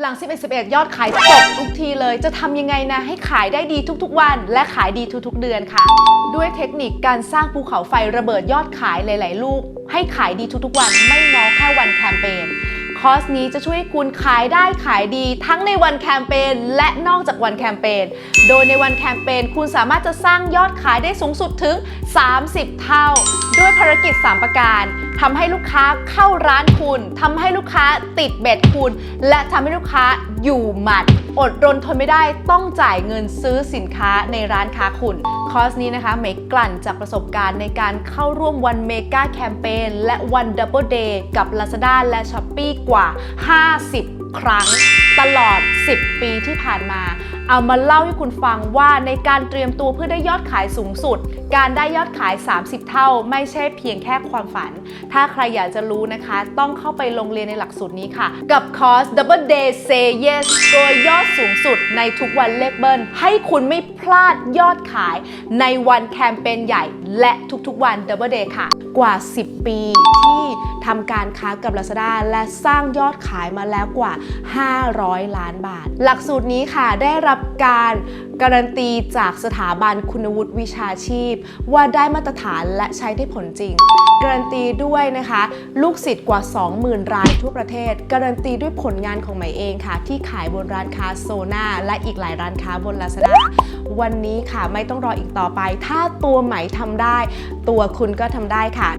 หลัง 11 11 ยอดขายตกทุกทีเลย จะทำยังไงนะ ให้ขายได้ดีทุกๆวัน และขายดีทุกๆเดือนค่ะ ด้วยเทคนิคการสร้างภูเขาไฟระเบิดยอดขายหลาย ๆ ลูก ให้ขายดีทุกๆวันไม่ง้อแค่วันแคมเปญ อร์สนี้จะช่วยให้คุณขายได้ขายดี ทั้งในวันแคมเปญและนอกจากวันแคมเปญ โดยในวันแคมเปญคุณสามารถจะสร้างยอดขายได้สูงสุดถึง 30 เท่า ด้วยภารกิจ 3 ประการทำให้ลูกค้าเข้าร้านคุณทำให้ลูกค้าติดเบ็ดคุณ และทำให้ลูกค้าอยู่หมัด อดรนทนไม่ได้ต้องจ่ายเงินซื้อสินค้าในร้านค้าคุณ คอร์สนี้นะคะเมกกลั่นจากประสบการณ์ในการเข้าร่วมวันเมกาแคมเปญและวันดับเบิลเดย์กับ Lazada และ s h อ p e e กว่าว่า 50 ครั้งตลอด 10 ปีที่ผ่านมา เอามาเล่าให้คุณฟังว่าในการเตรียมตัวเพื่อได้ยอดขายสูงสุด การได้ยอดขาย 30 เท่า ไม่ใช่เพียงแค่ความฝัน ถ้าใครอยากจะรู้นะคะ ต้องเข้าไปลงเรียนในหลักสูตรนี้ค่ะ กับคอร์ส Double Day Say Yes โดยยอดสูงสุดในทุกวันเลขเบิ้ลให้คุณไม่พลาดยอดขาย ในวันแคมเปญใหญ่ และทุกๆวัน Double Day ค่ะ กว่า 10 ปีที่ทำการค้ากับ Lazada และสร้างยอดขายมาแล้วกว่า 500 ล้านบาท หลักสูตรนี้ค่ะได้รับการการันตีจากสถาบันคุณวุฒิวิชาชีพ ว่าได้มาตรฐานและใช้ได้ผลจริง การันตีด้วยนะคะ ลูกศิษย์กว่า 20,000 รายทั่วประเทศ การันตีด้วยผลงานของหมเองค่ะ ที่ขายบนร้านค้าโซนาและอีกหลายร้านค้าบน Lazada วันนี้ค่ะไม่ต้องรออีกต่อไป ถ้าตัวใหมทำได้ ตัวคุณก็ทำได้ค่ะ